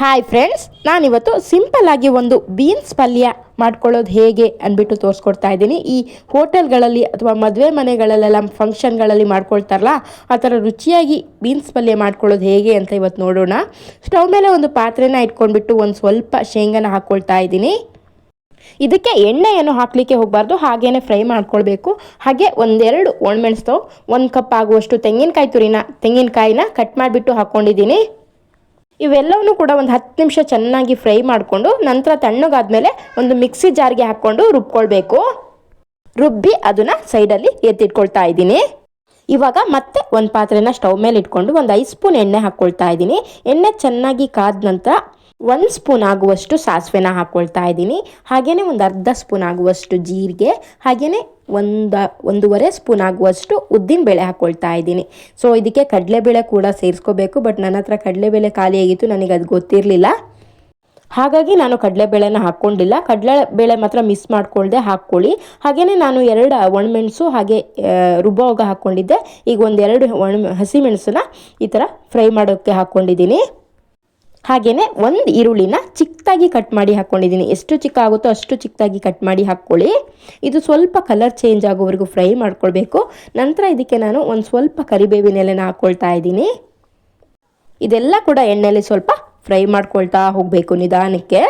Hi friends ನಾನಿವತ್ತು simple ಆಗಿ ಒಂದು ಬೀನ್ಸ್ ಪಲ್ಯ ಮಾಡ್ಕೊಳ್ಳೋದು ಹೇಗೆ ಅಂದ್ಬಿಟ್ಟು ತೋರಿಸ್ಕೊಡ್ತಾ ಇದ್ದೀನಿ. ಈ ಹೋಟೆಲ್ಗಳಲ್ಲಿ ಅಥವಾ ಮದುವೆ ಮನೆಗಳಲ್ಲೆಲ್ಲ ಫಂಕ್ಷನ್ಗಳಲ್ಲಿ ಮಾಡ್ಕೊಳ್ತಾರಲ್ಲ, ಆ ಥರ ರುಚಿಯಾಗಿ ಬೀನ್ಸ್ ಪಲ್ಯ ಮಾಡ್ಕೊಳ್ಳೋದು ಹೇಗೆ ಅಂತ ಇವತ್ತು ನೋಡೋಣ. ಸ್ಟವ್ ಮೇಲೆ ಒಂದು ಪಾತ್ರೆನ ಇಟ್ಕೊಂಡ್ಬಿಟ್ಟು ಒಂದು ಸ್ವಲ್ಪ ಶೇಂಗಾನ ಹಾಕ್ಕೊಳ್ತಾ ಇದ್ದೀನಿ. ಇದಕ್ಕೆ ಎಣ್ಣೆ ಏನು ಹಾಕಲಿಕ್ಕೆ ಹೋಗಬಾರ್ದು ಹಾಗೇ ಫ್ರೈ ಮಾಡ್ಕೊಳ್ಬೇಕು. ಹಾಗೆ ಒಂದೆರಡು ಒಣಮೆಣಸು, ಒಂದು ಕಪ್ ಆಗುವಷ್ಟು ತೆಂಗಿನಕಾಯಿ ತುರಿನ, ತೆಂಗಿನಕಾಯಿನ ಕಟ್ ಮಾಡಿಬಿಟ್ಟು ಹಾಕ್ಕೊಂಡಿದ್ದೀನಿ ಇವೆಲ್ಲವನ್ನೂ ಕೂಡ ಒಂದು ಹತ್ತು ನಿಮಿಷ ಚೆನ್ನಾಗಿ ಫ್ರೈ ಮಾಡಿಕೊಂಡು ನಂತರ ತಣ್ಣಗಾದ್ಮೇಲೆ ಒಂದು ಮಿಕ್ಸಿ ಜಾರ್ಗೆ ಹಾಕ್ಕೊಂಡು ರುಬ್ಕೊಳ್ಬೇಕು. ರುಬ್ಬಿ ಅದನ್ನು ಸೈಡಲ್ಲಿ ಎತ್ತಿಟ್ಕೊಳ್ತಾ ಇದ್ದೀನಿ. ಇವಾಗ ಮತ್ತೆ ಒಂದು ಪಾತ್ರೆನ ಸ್ಟವ್ ಮೇಲೆ ಇಟ್ಕೊಂಡು ಒಂದು ಐದು ಸ್ಪೂನ್ ಎಣ್ಣೆ ಹಾಕ್ಕೊಳ್ತಾ ಇದ್ದೀನಿ. ಎಣ್ಣೆ ಚೆನ್ನಾಗಿ ಕಾದ ನಂತರ ಒಂದು ಸ್ಪೂನ್ ಆಗುವಷ್ಟು ಸಾಸಿವೆನ ಹಾಕ್ಕೊಳ್ತಾ ಇದ್ದೀನಿ. ಹಾಗೆಯೇ ಒಂದು ಅರ್ಧ ಸ್ಪೂನ್ ಆಗುವಷ್ಟು ಜೀರಿಗೆ ಹಾಗೆಯೇ ಒಂದು, ಒಂದೂವರೆ ಸ್ಪೂನ್ ಆಗುವಷ್ಟು ಉದ್ದಿನ ಬೇಳೆ ಹಾಕ್ಕೊಳ್ತಾ ಇದ್ದೀನಿ. ಸೊ ಇದಕ್ಕೆ ಕಡಲೆಬೇಳೆ ಕೂಡ ಸೇರಿಸ್ಕೋಬೇಕು, ಬಟ್ ನನ್ನ ಹತ್ರ ಕಡಲೆಬೇಳೆ ಖಾಲಿಯಾಗಿತ್ತು ನನಗೆ ಅದು ಗೊತ್ತಿರಲಿಲ್ಲ. ಹಾಗಾಗಿ ನಾನು ಕಡಲೆಬೇಳೆನ ಹಾಕ್ಕೊಂಡಿಲ್ಲ. ಕಡಲೆಬೇಳೆ ಮಾತ್ರ ಮಿಸ್ ಮಾಡ್ಕೊಳ್ದೆ ಹಾಕ್ಕೊಳ್ಳಿ. ಹಾಗೆಯೇ ನಾನು ಎರಡು ಒಣಮೆಣಸು ಹಾಗೆ ರುಬ್ಬೋಗ ಹಾಕ್ಕೊಂಡಿದ್ದೆ. ಈಗ ಒಂದೆರಡು ಒಣ, ಹಸಿಮೆಣಸನ್ನ ಈ ಥರ ಫ್ರೈ ಮಾಡೋಕ್ಕೆ ಹಾಕ್ಕೊಂಡಿದ್ದೀನಿ. ಹಾಗೆಯೇ ಒಂದು ಈರುಳ್ಳಿನ ಚಿಕ್ಕದಾಗಿ ಕಟ್ ಮಾಡಿ ಹಾಕ್ಕೊಂಡಿದ್ದೀನಿ. ಎಷ್ಟು ಚಿಕ್ಕ ಆಗುತ್ತೋ ಅಷ್ಟು ಚಿಕ್ಕದಾಗಿ ಕಟ್ ಮಾಡಿ ಹಾಕ್ಕೊಳ್ಳಿ. ಇದು ಸ್ವಲ್ಪ ಕಲರ್ ಚೇಂಜ್ ಆಗೋವರೆಗೂ ಫ್ರೈ ಮಾಡ್ಕೊಳ್ಬೇಕು. ನಂತರ ಇದಕ್ಕೆ ನಾನು ಒಂದು ಸ್ವಲ್ಪ ಕರಿಬೇವಿನ ಎಲೆನ ಹಾಕ್ಕೊಳ್ತಾ ಇದ್ದೀನಿ. ಇದೆಲ್ಲ ಕೂಡ ಎಣ್ಣೆಯಲ್ಲಿ ಸ್ವಲ್ಪ ಫ್ರೈ ಮಾಡ್ಕೊಳ್ತಾ ಹೋಗಬೇಕು ನಿಧಾನಕ್ಕೆ.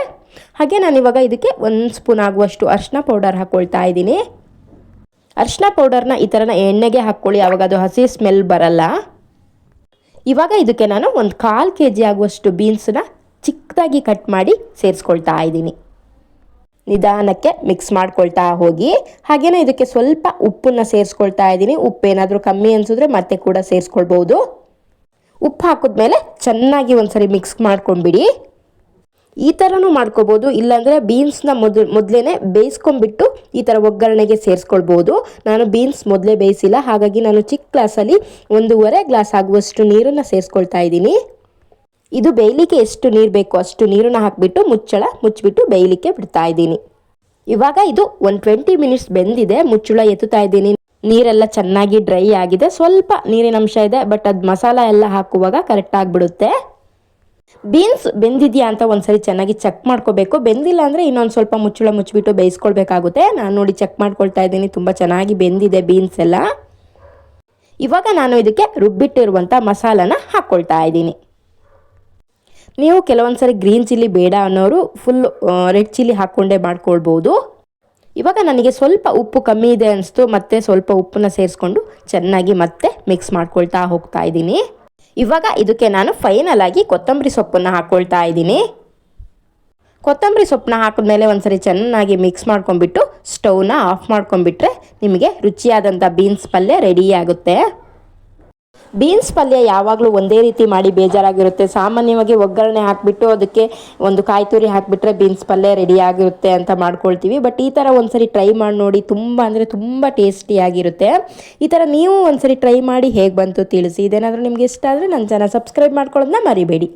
ಹಾಗೆ ನಾನು ಇವಾಗ ಇದಕ್ಕೆ ಒಂದು ಸ್ಪೂನ್ ಆಗುವಷ್ಟು ಅರ್ಶಿನ ಪೌಡರ್ ಹಾಕ್ಕೊಳ್ತಾ ಇದ್ದೀನಿ. ಅರ್ಶಿನ ಪೌಡರ್ನ ಈ ಥರನ ಎಣ್ಣೆಗೆ ಹಾಕ್ಕೊಳ್ಳಿ ಆವಾಗ ಅದು ಹಸಿ ಸ್ಮೆಲ್ ಬರಲ್ಲ. ಇವಾಗ ಇದಕ್ಕೆ ನಾನು ಒಂದು ಕಾಲು ಕೆ ಜಿ ಆಗುವಷ್ಟು ಬೀನ್ಸನ್ನ ಚಿಕ್ಕದಾಗಿ ಕಟ್ ಮಾಡಿ ಸೇರಿಸ್ಕೊಳ್ತಾ ಇದ್ದೀನಿ. ನಿಧಾನಕ್ಕೆ ಮಿಕ್ಸ್ ಮಾಡ್ಕೊಳ್ತಾ ಹೋಗಿ ಹಾಗೆಯೇ ಇದಕ್ಕೆ ಸ್ವಲ್ಪ ಉಪ್ಪನ್ನು ಸೇರಿಸ್ಕೊಳ್ತಾ ಇದ್ದೀನಿ. ಉಪ್ಪೇನಾದರೂ ಕಮ್ಮಿ ಅನಿಸಿದ್ರೆ ಮತ್ತೆ ಕೂಡ ಸೇರಿಸ್ಕೊಳ್ಬೋದು. ಉಪ್ಪು ಹಾಕಿದ್ಮೇಲೆ ಚೆನ್ನಾಗಿ ಒಂದ್ಸರಿ ಮಿಕ್ಸ್ ಮಾಡ್ಕೊಂಡ್ಬಿಡಿ. ಈ ಥರನೂ ಮಾಡ್ಕೋಬೋದು, ಇಲ್ಲಾಂದರೆ ಬೀನ್ಸ್ನ ಮೊದಲು ಮೊದಲೇ ಬೇಯಿಸ್ಕೊಂಡ್ಬಿಟ್ಟು ಈ ಥರ ಒಗ್ಗರಣೆಗೆ ಸೇರಿಸ್ಕೊಳ್ಬೋದು. ನಾನು ಬೀನ್ಸ್ ಮೊದಲೇ ಬೇಯಿಸಿಲ್ಲ, ಹಾಗಾಗಿ ನಾನು ಚಿಕ್ಕ ಗ್ಲಾಸಲ್ಲಿ ಒಂದೂವರೆ ಗ್ಲಾಸ್ ಆಗುವಷ್ಟು ನೀರನ್ನು ಸೇರಿಸ್ಕೊಳ್ತಾ ಇದ್ದೀನಿ. ಇದು ಬೇಯಲಿಕ್ಕೆ ಎಷ್ಟು ನೀರು ಬೇಕೋ ಅಷ್ಟು ನೀರನ್ನು ಹಾಕಿಬಿಟ್ಟು ಮುಚ್ಚಳ, ಮುಚ್ಚಿಬಿಟ್ಟು ಬೇಯಲಿಕ್ಕೆ ಬಿಡ್ತಾ ಇದ್ದೀನಿ. ಇವಾಗ ಇದು ಒಂದು ಟ್ವೆಂಟಿ ಮಿನಿಟ್ಸ್ ಬೆಂದಿದೆ, ಮುಚ್ಚಳ ಎತ್ತುತ್ತಾ ಇದ್ದೀನಿ. ನೀರೆಲ್ಲ ಚೆನ್ನಾಗಿ ಡ್ರೈ ಆಗಿದೆ. ಸ್ವಲ್ಪ ನೀರಿನ ಅಂಶ ಇದೆ ಬಟ್ ಅದು ಮಸಾಲ ಎಲ್ಲ ಹಾಕುವಾಗ ಕರೆಕ್ಟ್ ಆಗಿಬಿಡುತ್ತೆ. ಬೀನ್ಸ್ ಬೆಂದಿದೆಯಾ ಅಂತ ಒಂದ್ಸರಿ ಚೆನ್ನಾಗಿ ಚೆಕ್ ಮಾಡ್ಕೋಬೇಕು. ಬೆಂದಿಲ್ಲ ಅಂದರೆ ಇನ್ನೊಂದು ಸ್ವಲ್ಪ ಮುಚ್ಚಳ ಮುಚ್ಚಿಬಿಟ್ಟು ಬೇಯಿಸ್ಕೊಳ್ಬೇಕಾಗುತ್ತೆ. ನಾನು ನೋಡಿ ಚೆಕ್ ಮಾಡ್ಕೊಳ್ತಾ ಇದ್ದೀನಿ, ತುಂಬ ಚೆನ್ನಾಗಿ ಬೆಂದಿದೆ ಬೀನ್ಸ್ ಎಲ್ಲ. ಇವಾಗ ನಾನು ಇದಕ್ಕೆ ರುಬ್ಬಿಟ್ಟಿರುವಂಥ ಮಸಾಲನ ಹಾಕ್ಕೊಳ್ತಾ ಇದ್ದೀನಿ. ನೀವು ಕೆಲವೊಂದು ಸರಿ ಗ್ರೀನ್ ಚಿಲ್ಲಿ ಬೇಡ ಅನ್ನೋರು ಫುಲ್ ರೆಡ್ ಚಿಲ್ಲಿ ಹಾಕ್ಕೊಂಡೇ ಮಾಡ್ಕೊಳ್ಬೋದು. ಇವಾಗ ನನಗೆ ಸ್ವಲ್ಪ ಉಪ್ಪು ಕಮ್ಮಿ ಇದೆ ಅನಿಸ್ತು, ಮತ್ತೆ ಸ್ವಲ್ಪ ಉಪ್ಪನ್ನ ಸೇರಿಸ್ಕೊಂಡು ಚೆನ್ನಾಗಿ ಮತ್ತೆ ಮಿಕ್ಸ್ ಮಾಡ್ಕೊಳ್ತಾ ಹೋಗ್ತಾ ಇದ್ದೀನಿ. ಇವಾಗ ಇದಕ್ಕೆ ನಾನು ಫೈನಲ್ ಆಗಿ ಕೊತ್ತಂಬರಿ ಸೊಪ್ಪನ್ನು ಹಾಕ್ಕೊಳ್ತಾ ಇದ್ದೀನಿ. ಕೊತ್ತಂಬರಿ ಸೊಪ್ಪನ್ನ ಹಾಕಿದ್ಮೇಲೆ ಒಂದ್ಸರಿ ಚೆನ್ನಾಗಿ ಮಿಕ್ಸ್ ಮಾಡ್ಕೊಂಡ್ಬಿಟ್ಟು ಸ್ಟೌವ್ನ ಆಫ್ ಮಾಡ್ಕೊಂಡ್ಬಿಟ್ರೆ ನಿಮಗೆ ರುಚಿಯಾದಂಥ ಬೀನ್ಸ್ ಪಲ್ಯ ರೆಡಿ ಆಗುತ್ತೆ. ಬೀನ್ಸ್ ಪಲ್ಯ ಯಾವಾಗಲೂ ಒಂದೇ ರೀತಿ ಮಾಡಿ ಬೇಜಾರಾಗಿರುತ್ತೆ. ಸಾಮಾನ್ಯವಾಗಿ ಒಗ್ಗರಣೆ ಹಾಕಿಬಿಟ್ಟು ಅದಕ್ಕೆ ಒಂದು ಕಾಯಿ ತುರಿ ಹಾಕಿಬಿಟ್ರೆ ಬೀನ್ಸ್ ಪಲ್ಯ ರೆಡಿ ಆಗಿರುತ್ತೆ ಅಂತ ಮಾಡ್ಕೊಳ್ತೀವಿ. ಬಟ್ ಈ ಥರ ಒಂದ್ಸರಿ ಟ್ರೈ ಮಾಡಿ ನೋಡಿ ತುಂಬ ಅಂದರೆ ತುಂಬ ಟೇಸ್ಟಿಯಾಗಿರುತ್ತೆ ಈ ಥರ ನೀವು ಒಂದ್ಸರಿ ಟ್ರೈ ಮಾಡಿ ಹೇಗೆ ಬಂತು ತಿಳಿಸಿ. ಇದೇನಾದರೂ ನಿಮಗೆ ಇಷ್ಟ ಆದರೆ ನನ್ನ ಚಾನಲ್ ಸಬ್ಸ್ಕ್ರೈಬ್ ಮಾಡ್ಕೊಳ್ಳೋದನ್ನ ಮರಿಬೇಡಿ.